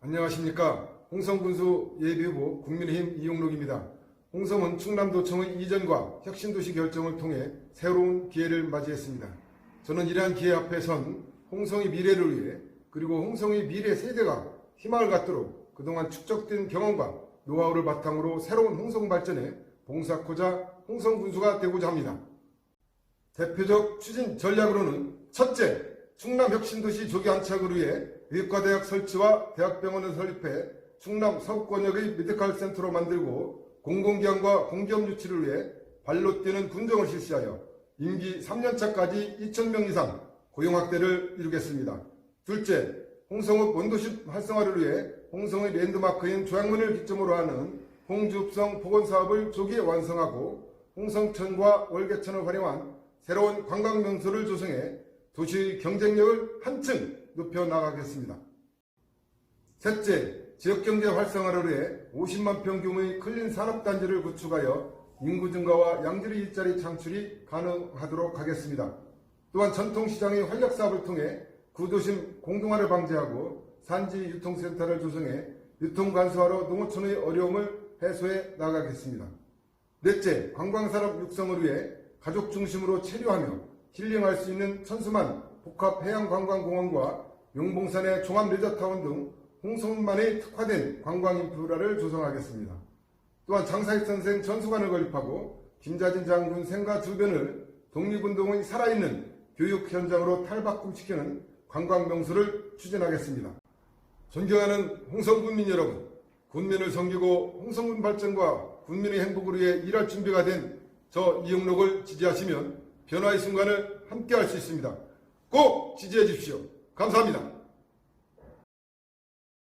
안녕하십니까. 홍성군수 예비후보 국민의힘 이용록입니다. 홍성은 충남도청의 이전과 혁신도시 결정을 통해 새로운 기회를 맞이했습니다. 저는 이러한 기회 앞에 선 홍성의 미래를 위해 그리고 홍성의 미래 세대가 희망을 갖도록 그동안 축적된 경험과 노하우를 바탕으로 새로운 홍성 발전에 봉사하고자 홍성군수가 되고자 합니다. 대표적 추진 전략으로는 첫째, 충남 혁신도시 조기 안착을 위해 의과대학 설치와 대학병원을 설립해 충남 서구권역의 메디칼 센터로 만들고 공공기관과 공기업 유치를 위해 발로 뛰는 군정을 실시하여 임기 3년차까지 2,000명 이상 고용 확대를 이루겠습니다. 둘째, 홍성읍 원도시 활성화를 위해 홍성의 랜드마크인 조양문을 기점으로 하는 홍주읍성 복원사업을 조기에 완성하고 홍성천과 월계천을 활용한 새로운 관광명소를 조성해 도시의 경쟁력을 한층 높여 나가겠습니다. 셋째, 지역경제 활성화를 위해 50만 평 규모의 클린 산업단지를 구축하여 인구 증가와 양질의 일자리 창출이 가능하도록 하겠습니다. 또한 전통시장의 활력 사업을 통해 구도심 공동화를 방지하고 산지 유통센터를 조성해 유통 간소화로 농어촌의 어려움을 해소해 나가겠습니다. 넷째, 관광산업 육성을 위해 가족 중심으로 체류하며 힐링할 수 있는 천수만 복합 해양관광공원과 용봉산의 종합 레저타운 등 홍성만의 특화된 관광 인프라를 조성하겠습니다. 또한 장사익 선생 전수관을 건립하고 김자진 장군 생가 주변을 독립운동의 살아있는 교육 현장으로 탈바꿈시키는 관광 명소를 추진하겠습니다. 존경하는 홍성 군민 여러분, 군민을 섬기고 홍성군 발전과 군민의 행복을 위해 일할 준비가 된 저 이용록을 지지하시면 변화의 순간을 함께 할 수 있습니다. 꼭 지지해 주십시오. 감사합니다.